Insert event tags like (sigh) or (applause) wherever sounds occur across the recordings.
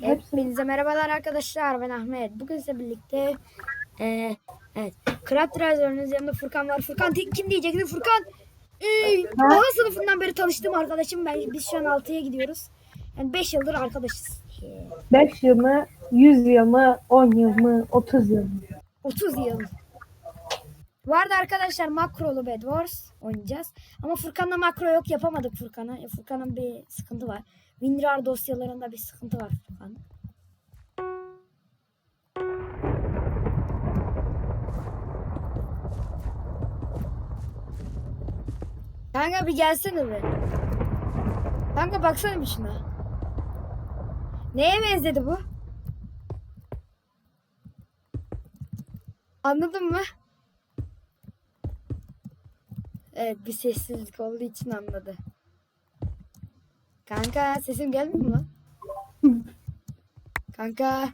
Hepinize merhabalar arkadaşlar ben Ahmet. Bugün size birlikte eee evet Krat Trabzon'un yanında Furkan var. Furkan kim diyecekti? Furkan ee, ana sınıfından beri tanıştığım arkadaşım. Ben, biz şu an 6'ya gidiyoruz. Yani 5 yıldır arkadaşız. Ee, 5 yıl mı, 100 yıl mı, 10 yıl mı, 30 yıl mı? 30 yıl. Bu arada arkadaşlar makrolu Bed Wars oynayacağız. Ama Furkan'la makro yok yapamadık Furkan'a. E, Furkan'ın bir sıkıntı var. WinRAR dosyalarında bir sıkıntı var Furkan. Kanka bir gelsene be. Kanka baksana bir şuna. Neye benzedi bu? Anladın mı? Evet bir sessizlik olduğu için anladı. Kanka sesim gelmiyor mu lan? Kanka. (laughs)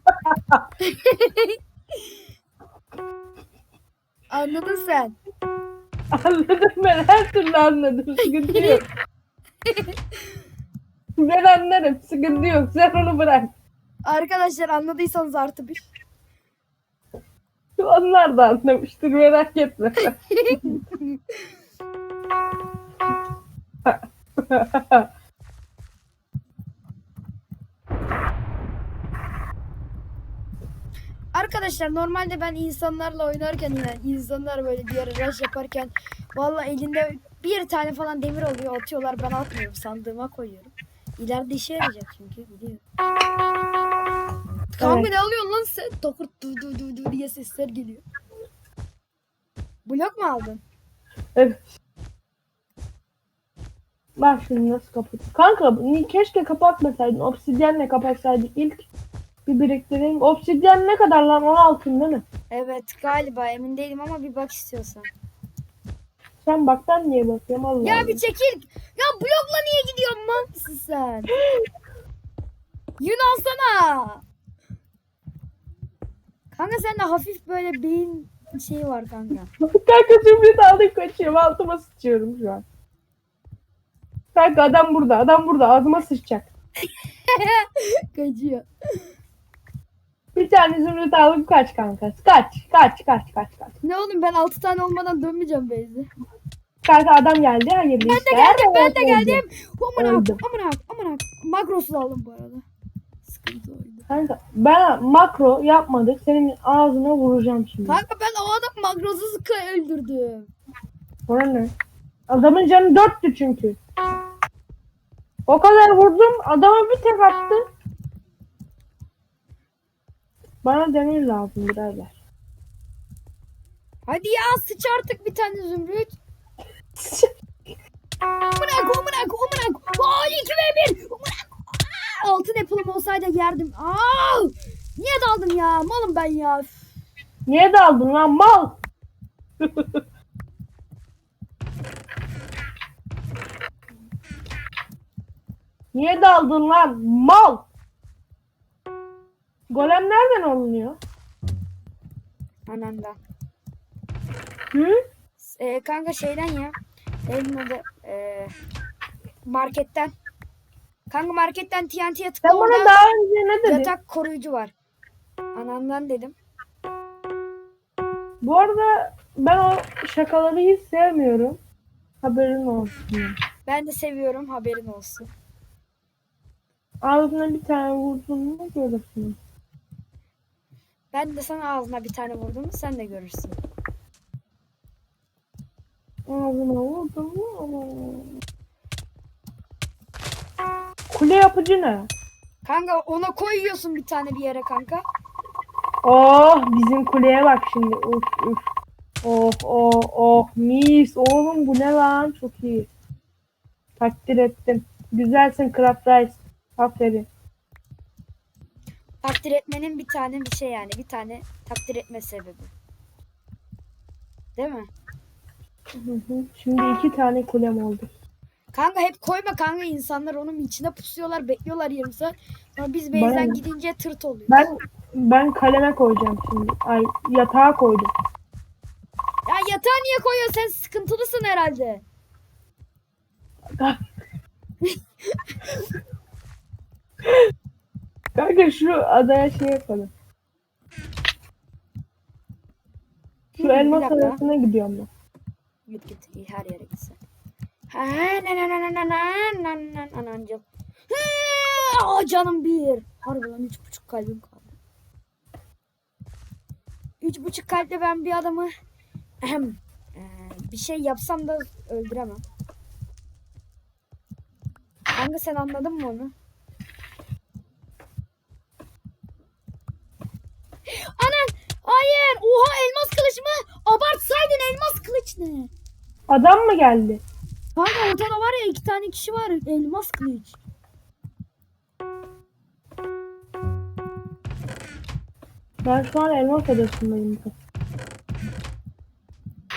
Anladın sen. Anladım ben her türlü anladım. Sıkıntı yok. ben anlarım. Sıkıntı yok. Sen onu bırak. Arkadaşlar anladıysanız artı bir. Onlar da anlamıştır. Merak etme. (laughs) (laughs) Arkadaşlar normalde ben insanlarla oynarken yani insanlar böyle yere rush yaparken valla elinde bir tane falan demir oluyor atıyorlar ben atmıyorum sandığıma koyuyorum. İleride işe yarayacak çünkü biliyorum. Kanka Evet. ne alıyorsun lan sen? Dokurt du du du du diye sesler geliyor. Blok mu aldın? evet. Bak şimdi nasıl kapat. Kanka keşke kapatmasaydın. Obsidyenle kapatsaydık ilk. Bir biriktireyim. Obsidyen ne kadar lan? 16 değil mi? Evet galiba emin değilim ama bir bak istiyorsan. Sen bak ben niye bakıyorum Allah Ya bir çekil. Ya blokla niye gidiyorsun lan sen? (gasps) Yün alsana. Kanka sende hafif böyle beyin şeyi var kanka. (laughs) Kanka zümrüt aldım kaçıyorum. Altıma sıçıyorum şu an. Kanka adam burada. Adam burada. Ağzıma sıçacak. (laughs) Kaçıyor. Bir tane zümrüt aldım kaç kanka. Kaç. Kaç. Kaç. Kaç. Kaç. Ne oğlum ben 6 tane olmadan dönmeyeceğim Beyzi. Kanka adam geldi. Hayırlı Ben de işler. geldim ben de geldim. Amına Öldüm. amına amına. Makrosuz aldım bu arada. Sıkıntı. Kanka ben makro yapmadık. Senin ağzına vuracağım şimdi. Kanka ben o adam makrosuz öldürdüm. Bana ne? Adamın canı dörttü çünkü. O kadar vurdum. Adama bir tek attı. Bana demir lazım birader. Hadi ya sıç artık bir tane zümrüt. Ko (laughs) amına ko. Aa 2 ve 1. Amına ko. Aa, Altın apple'ım olsaydı yerdim. Aa! Niye daldım ya? Malım ben ya. Üf. Niye daldın lan mal? (laughs) Niye daldın lan mal? Golem nereden alınıyor? Ananda. Hı? Ee, kanka şeyden ya. Neydi adı? Ee, marketten. Kanka marketten TNT'ye tıkla Sen bana daha önce ne dedin? yatak koruyucu var. Anandan dedim. Bu arada ben o şakaları hiç sevmiyorum. Haberin olsun. Ben de seviyorum haberin olsun. Ağzına bir tane vurdun mu görürsün. Ben de sana ağzına bir tane vurdum sen de görürsün. Ağzına? Ama... Kule yapıcı ne? Kanka ona koyuyorsun bir tane bir yere kanka. Oh bizim kuleye bak şimdi. Uf uf. Oh oh oh mis. Oğlum bu ne lan? Çok iyi. Takdir ettim. Güzelsin Craft Rice. Aferin. Takdir etmenin bir tane bir şey yani. Bir tane takdir etme sebebi. Değil mi? Hı hı. Şimdi iki tane kulem oldu. Kanka hep koyma kanka insanlar onun içine pusuyorlar bekliyorlar yarım saat. Sonra biz ne? gidince tırt oluyor. Ben ben kaleme koyacağım şimdi. Ay yatağa koydum. Ya yatağa niye koyuyorsun sen sıkıntılısın herhalde. (laughs) (laughs) Kanka şu adaya şey yapalım. Şu elmas adasına gidiyorum ben. Git git iyi, her yere gitsen. Ha na na na na na na na na na Anancıl. Hı, Aa, canım bir. Harbiden üç buçuk kalbim kaldı. Üç buçuk kalple ben bir adamı Ahem. Ee, bir şey yapsam da öldüremem. Kanka sen anladın mı onu? Anan! Hayır! Oha elmas kılıç mı? Abartsaydın elmas kılıç ne? Adam mı geldi? Kanka ortada var ya iki tane kişi var. Elmas kılıç. Ben şu an elmas adasındayım.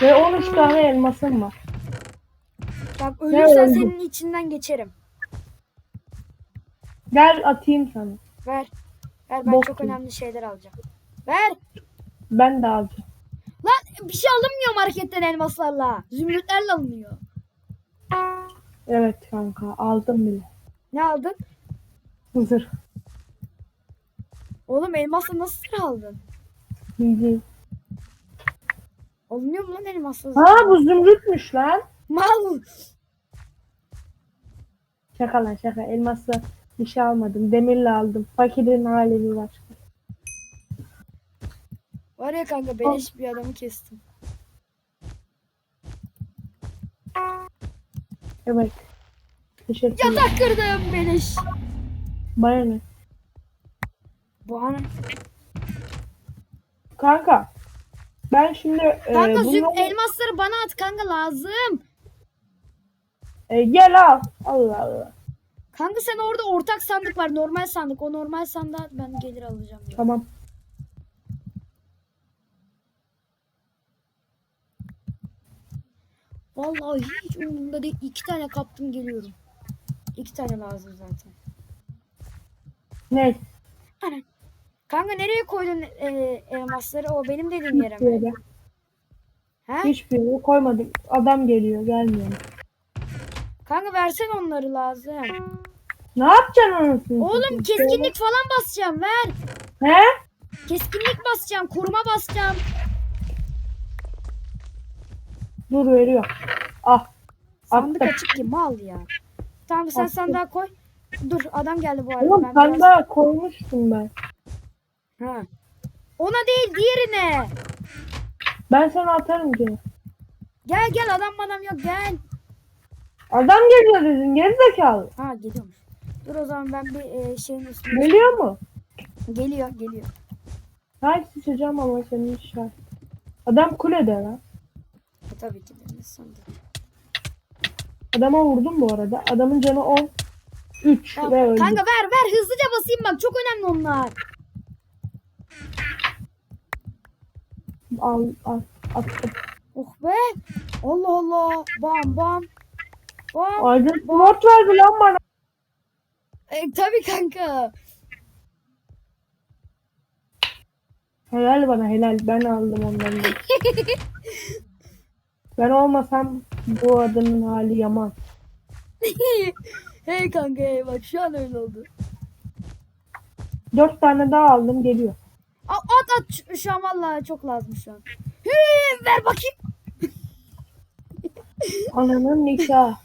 Ve 13 tane elmasım var. Bak ölürsen senin içinden geçerim. Gel atayım sana. Ver. Ver ben Bok çok gibi. önemli şeyler alacağım. Ver. Ben de alacağım. Lan bir şey alınmıyor marketten elmaslarla. Zümrütlerle alınıyor. Evet kanka aldım bile. Ne aldın? Hazır. Oğlum elmasla nasıl sıra aldın? İyi. Alınıyor mu lan elmasla? Ha bu zümrütmüş lan. Mal. Şaka lan şaka. Elmasla bir şey almadım. Demirle aldım. Fakirin halini var. Var ya kanka beleş bir adamı kestim. Evet. Teşekkür ederim. Yatak kırdım beleş. Bana ne? Bu. Kanka. Ben şimdi e, Kanka züm bunları- elmasları bana at kanka lazım. e, gel al. Allah Allah. Kanka sen orada ortak sandık var. Normal sandık. O normal sandığa ben gelir alacağım. Ya. Tamam. Vallahi hiç umurumda değil. İki tane kaptım geliyorum. İki tane lazım zaten. Ne? Ana. Kanka nereye koydun e, elmasları? O benim dediğim yere mi? yere. Ha? Hiçbir yere koymadım. Adam geliyor. Gelmiyor. Kanka versene onları lazım. Ne yapacaksın anasını? Oğlum keskinlik falan basacağım ver. He? Keskinlik basacağım. Koruma basacağım. Dur veriyor. Ah. Sandık Attım. açık ki mal ya. Tamam sen Attım. sandığa koy. Dur adam geldi bu arada. Oğlum Ben biraz- sandığa koymuştum ben. Ha. Ona değil diğerine. Ben sana atarım ki. Gel gel adam adam yok gel. Adam geliyor dedin gerizekalı. Ha geliyormuş. Dur o zaman ben bir e, şeyin üstüne. Geliyor mu? Geliyor geliyor. Hayır sıçacağım ama senin şart. Adam kulede lan. Tabii ki de ne sandık. Adama vurdum bu arada. Adamın canı 10. 3 Tamam. ve öldü. Kanka ver ver hızlıca basayım bak çok önemli onlar. Al al attım. Oh be. Allah Allah. Bam bam. Bam. Aydın Sword verdi lan bana. E, tabii kanka. Helal bana helal. Ben aldım ondan da. (laughs) ben olmasam bu adamın hali yaman. (laughs) hey kanka hey bak şu an öyle oldu. 4 tane daha aldım geliyor. A- At at şu, an vallahi çok lazım şu an. Hı, ver bakayım. (laughs) Ananın nikahı. (laughs)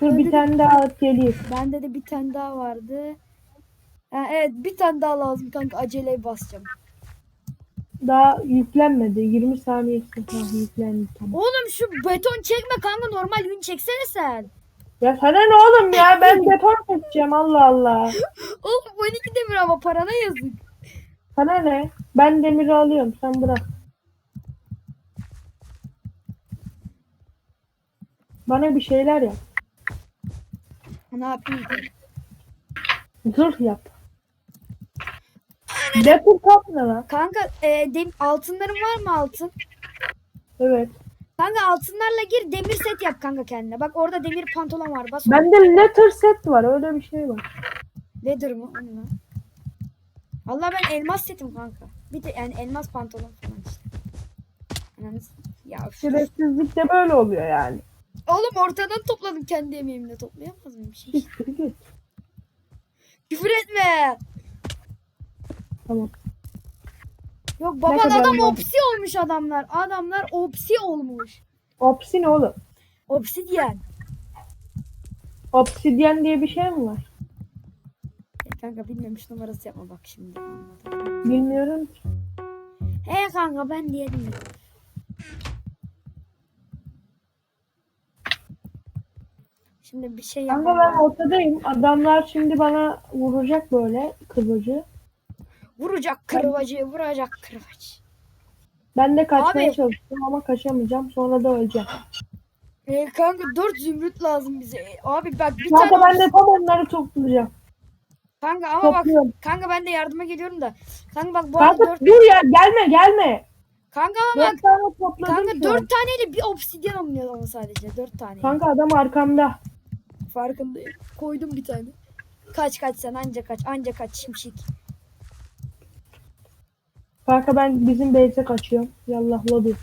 Dur bir tane daha alıp geliyor. Bende de bir tane daha vardı. Ha, evet bir tane daha lazım kanka acele basacağım. Daha yüklenmedi. 20 saniyesi. Ha, yüklendi tamam. Oğlum şu beton çekme kanka normal yün çeksene sen. Ya sana ne oğlum ya? Ben beton çekeceğim Allah Allah. Oğlum 12 demir ama parana yazık. Sana ne? Ben demiri alıyorum. Sen bırak. Bana bir şeyler yap. Ne yapayım? Zırh yap. Depol kap ne lan? Kanka e, dem- altınların var mı altın? Evet. Kanka altınlarla gir demir set yap kanka kendine. Bak orada demir pantolon var bas. Bende letter set var. Öyle bir şey var. Leather mı? O ne lan? Valla ben elmas setim kanka. Bir de yani elmas pantolon falan işte. Ya Şerefsizlik de böyle oluyor yani. Oğlum ortadan topladım kendi emeğimle toplayamaz mıyım şey? Siktir git. Küfür etme. Tamam. Yok kadar adam opsi olmuş adamlar. Adamlar opsi olmuş. Opsi ne oğlum? Obsidiyen. Obsidyen diye bir şey mi var? E kanka bilmemiş numarası yapma bak şimdi. Anladım. Bilmiyorum ki. He kanka ben diyelim. Şimdi bir şey Kanka ben yapalım. ortadayım. Adamlar şimdi bana vuracak böyle kıvırcı. Vuracak kırvacı, vuracak kırvacı. Ben de kaçmaya Abi. çalıştım ama kaçamayacağım. Sonra da öleceğim. E kanka 4 zümrüt lazım bize. E, Abi bak bir Kanka tane ben de tam onları toplayacağım. kanka ama bak Topluyorum. kanka ben de yardıma geliyorum da. Kanka bak bu arada Kanka 4 dur ya gelme gelme. kanka ama bak Dört tane topladım kanka 4 an. taneyle bir obsidyen alınıyor ama sadece 4 tane. Kanka adam arkamda. Farkındayım. Koydum bir tane. Kaç kaç sen anca kaç anca kaç şimşik. Kanka ben bizim base'e kaçıyorum. Yallah lobi.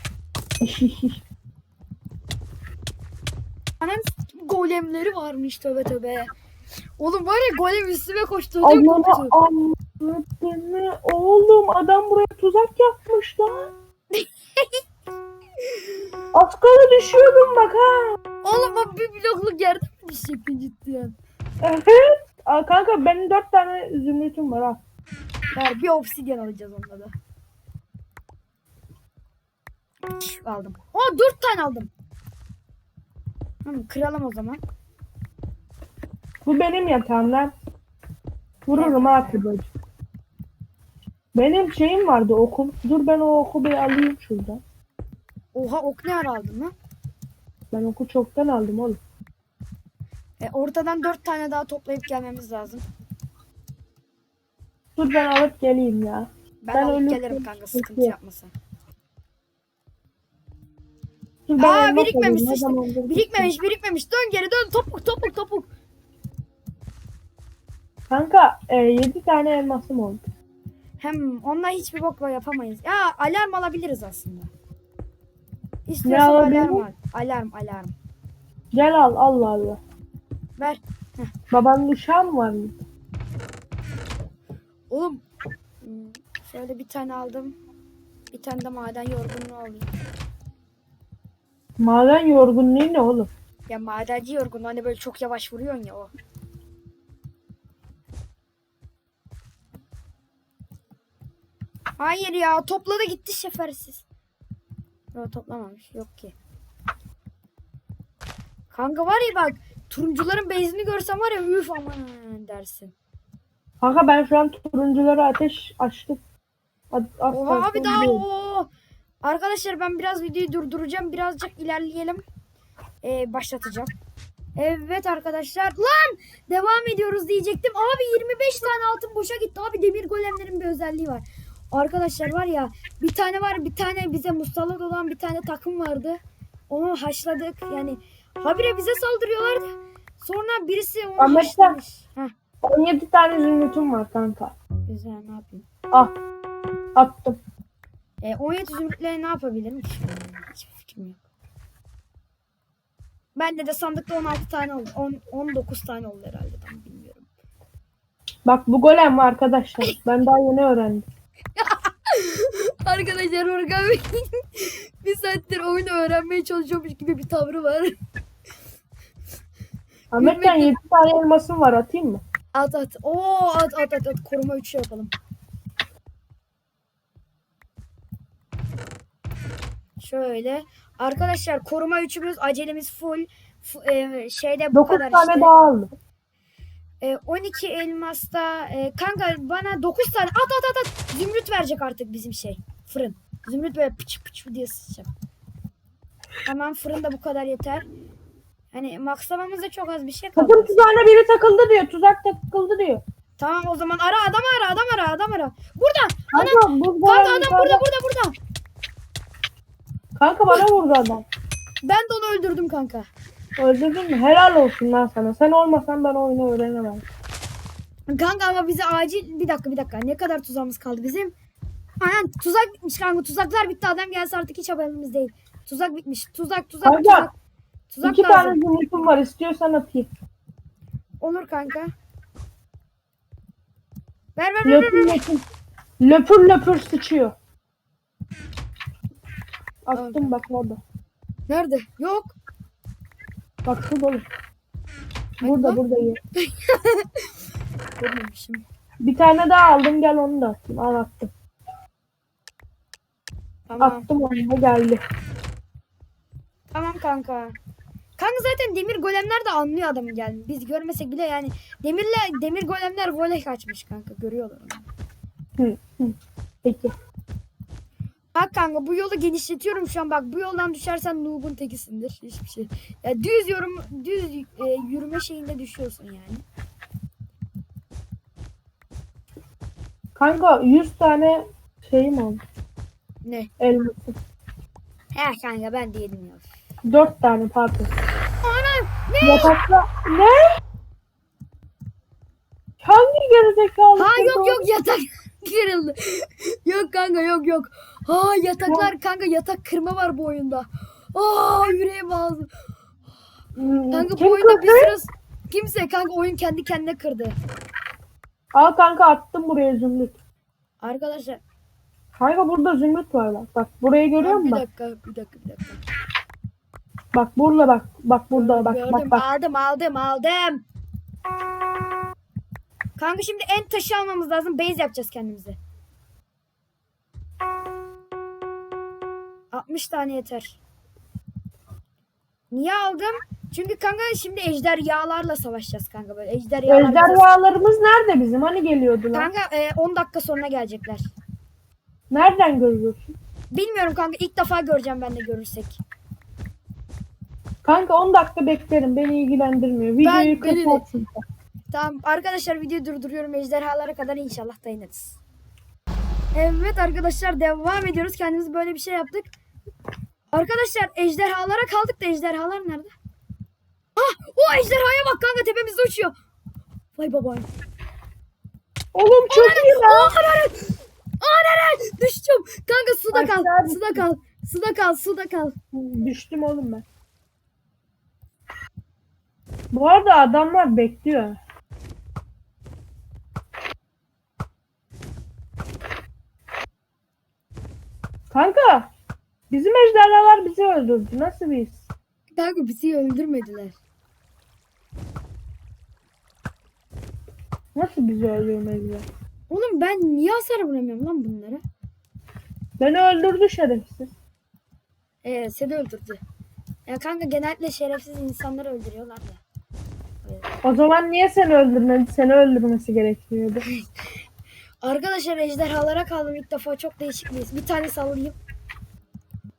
Anan golemleri varmış tövbe tövbe. Oğlum var ya golem üstüme koştu. Allah'ını anladığını oğlum adam buraya tuzak yapmış lan. (laughs) Az kala düşüyordum bak ha. Oğlum bak bir blokluk yerde mi düşecektin ciddiyen? Evet. Aa, kanka benim dört tane zümrütüm var ha. Ver bir obsidyen alacağız onda da. Aldım. Aa dört tane aldım. Tamam kıralım o zaman. Bu benim yatağım lan. Vururum ha kıvırcı. Benim şeyim vardı okum. Dur ben o oku bir alayım şuradan. Oha ok ne ara aldın lan? Ben oku çoktan aldım oğlum. E, ortadan dört tane daha toplayıp gelmemiz lazım. Dur ben alıp geleyim ya. Ben, Ben alıp ölürsem gelirim kanka sıkıntı yapmasın. Dur Aa, elmas birikmemiş alayım, ne zamandır- Birikmemiş birikmemiş. Dön geri dön topuk topuk topuk. Kanka e, 7 tane elmasım oldu. Hem onunla hiçbir bokla yapamayız. Ya alarm alabiliriz aslında. İstiyorsan Ne alarm al. Alarm alarm. Gel al Allah Allah. Ver. Babanın uşağı mı var mı? Oğlum. hmm, Şöyle bir tane aldım. Bir tane de maden yorgunluğu alayım. Maden yorgunluğu ne oğlum? Ya madenci yorgunluğu hani böyle çok yavaş vuruyorsun ya o. Hayır ya topladı gitti şefersiz. Yok toplamamış yok ki. Kanka var ya bak turuncuların base'ini görsen var ya üf aman dersin. Kanka ben şu an turunculara ateş açtım. Az Oha abi daha o. Arkadaşlar ben biraz videoyu durduracağım. Birazcık ilerleyelim. Ee, başlatacağım. Evet arkadaşlar. Lan! Devam ediyoruz diyecektim. Abi 25 tane altın boşa gitti. Abi demir golemlerin bir özelliği var. Arkadaşlar var ya bir tane var bir tane bize musallat olan bir tane takım vardı. Onu haşladık. Yani habire bize saldırıyorlardı. Sonra birisi onu Ahmetcan. haşlamış. Heh, 17 tane zümrütüm var kanka. güzel ne yapayım. Ah. Attım. E, 17 zümrütle ne yapabilirim? Hiçbir fikrim yok. Bende de sandıkta 16 tane oldu. 10, 19 tane oldu herhalde. Ben bilmiyorum. Bak bu golem var arkadaşlar. Ben daha yeni öğrendim. (laughs) Arkadaşlar Organ (laughs) bir saattir oyunu öğrenmeye çalışıyormuş gibi bir tavrı var. (laughs) Ahmetcan 7 tane elmasım var atayım mı? At at. Oo at at at at. Koruma 3 yapalım. Şöyle. Arkadaşlar koruma üçümüz acelemiz full. F- e, şeyde bu 9 kadar tane işte. daha aldım. E, 12 elmasta e, kanka bana 9 tane at at at at zümrüt verecek artık bizim şey fırın. Zümrüt böyle pıç pıç diye sıçacak. Tamam fırında bu kadar yeter. Hani maksamamızda çok az bir şey kaldı. Takım tuzağına biri takıldı diyor. Tuzak takıldı diyor. Tamam o zaman ara adam ara adam ara adam ara. Burada. Kanka, bu kanka golem adam burada burada burada. Kanka bana vurdu adam. Ben de onu öldürdüm kanka. Öldürdün mü? Helal olsun lan sana. Sen olmasan ben oyunu öğrenemem. Kanka ama bize acil bir dakika bir dakika ne kadar tuzağımız kaldı bizim? Aynen tuzak bitmiş kanka tuzaklar bitti adam gelse artık hiç haberimiz değil. Tuzak bitmiş tuzak tuzak Kanka. tuzak. Tuzak İki lazım. tane zümrütüm var. İstiyorsan atayım. Olur kanka. Ver ver ver ver. Löpür ver. löpür. Löpür löpür sıçıyor. Attım bak orada. Nerede? Yok. Bak şurada oğlum. Burada bak. burada iyi. (laughs) Görmemişim. Bir tane daha aldım gel onu da attım. Al attım. Tamam. Attım onu geldi. Tamam kanka. Kanka zaten demir golemler de anlıyor adamın geldi. Biz görmesek bile yani demirle demir golemler voley kaçmış kanka görüyorlar onu. Hı, hı. Peki. Bak kanka bu yolu genişletiyorum şu an bak bu yoldan düşersen noob'un tekisindir hiçbir şey. Ya düz yorum düz e, yürüme şeyinde düşüyorsun yani. Kanka 100 tane şeyim oldu. Ne? Elması. He kanka ben de yedim ya. 4 tane pardon. Ana ne? Yatakta ne? Hangi gerizekalı? Ha yok yok yatak (laughs) kırıldı. yok kanka yok yok. Ha yataklar kanka yatak kırma var bu oyunda. Aa yüreğe. Hmm, Kanka kim bu oyunda bir kırdı? kimse kanka oyun kendi kendine kırdı. Al kanka attım buraya zümrüt. Arkadaşlar Kanka burada zümrüt var bak. Bak burayı görüyor bir musun? Bak. dakika bir dakika bir dakika. Bak burada bak. Bak burada bak Gördüm bak bak. aldım aldım aldım. Kanka şimdi en taşı almamız lazım. Base yapacağız kendimize. 60 tane yeter. Niye aldım? Çünkü kanka şimdi ejder yağlarla savaşacağız kanka böyle. Ejder yağlar. Ejderhalarımız nerede bizim? Hani geliyordular? Kanka e, 10 dakika sonra gelecekler. Nereden görüyorsun? Bilmiyorum kanka ilk defa göreceğim ben de görürsek. Kanka 10 dakika beklerim. Beni ilgilendirmiyor. Videoyu beni de. kapatsın. Tamam arkadaşlar videoyu durduruyorum. Ejderhalara kadar inşallah dayanırız. Evet arkadaşlar devam ediyoruz. Kendimiz böyle bir şey yaptık. Arkadaşlar ejderhalara kaldık da ejderhalar nerede? Ah o ejderhaya bak kanka tepemizde uçuyor. Vay baba. Oğlum çok iyi lan. Ananı düştüm. Kanka suda kal. Aşağı Suda kal. Suda kal. Suda kal. Düştüm oğlum ben. Bu arada adamlar bekliyor. Kanka bizim ejderhalar bizi öldürdü. Nasıl biz? Kanka bizi öldürmediler. Nasıl bizi öldürmediler? Oğlum ben niye hasar vuramıyorum lan bunlara? Beni öldürdü şerefsiz. Ee, seni öldürdü. Ya kanka genellikle şerefsiz insanları öldürüyorlar da. O zaman niye seni öldürmedi? Seni öldürmesi gerekiyordu. (laughs) Arkadaşlar ejderhalara kaldım ilk defa çok değişik bir his. Bir tane sallayayım.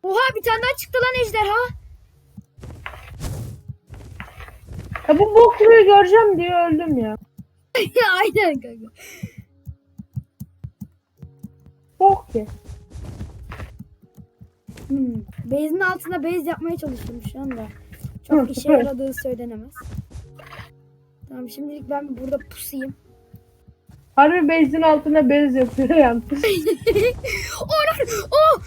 Oha bir tane daha çıktı lan ejderha. Ya bu bokluyu göreceğim diye öldüm ya. ya (laughs) aynen kanka. Bok ki. Hmm. Base'in altına base yapmaya çalışıyorum şu anda. Çok işe yaradığı söylenemez. Tamam şimdilik ben burada pusayım. Harbi bezin altına bez yapıyor yalnız. (laughs) Ana! Oh!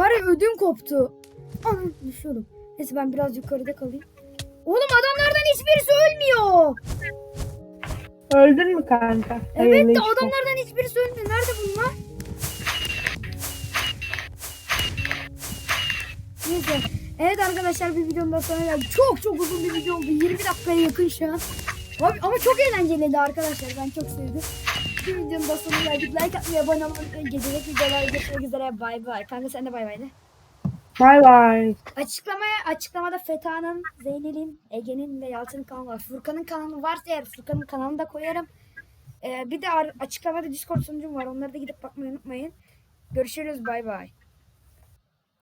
Var ya ödüm koptu. Ana düşüyordum. Neyse ben biraz yukarıda kalayım. Oğlum adamlardan hiçbirisi ölmüyor. Öldün mü kanka? Evet Hayırlı de işler. adamlardan hiçbirisi ölmüyor. Nerede bunlar? Neyse. Evet arkadaşlar bir videonun da sonuna geldik. Çok çok uzun bir video oldu. 20 dakikaya yakın şu an. Abi, ama çok eğlenceliydi arkadaşlar. Ben çok sevdim. Bir videonun da sonuna geldik. Like atmayı, abone olmayı, gecelik videolar görüşmek üzere. Bay bay. Kanka sen de bay bay de. Bay bay. Açıklamaya açıklamada Fetha'nın, Zeynel'in, Ege'nin ve Yalçın'ın kanalı var. Furkan'ın kanalı varsa eğer Furkan'ın kanalını da koyarım. Ee, bir de açıklamada Discord sunucum var. Onları da gidip bakmayı unutmayın. Görüşürüz. Bay bay.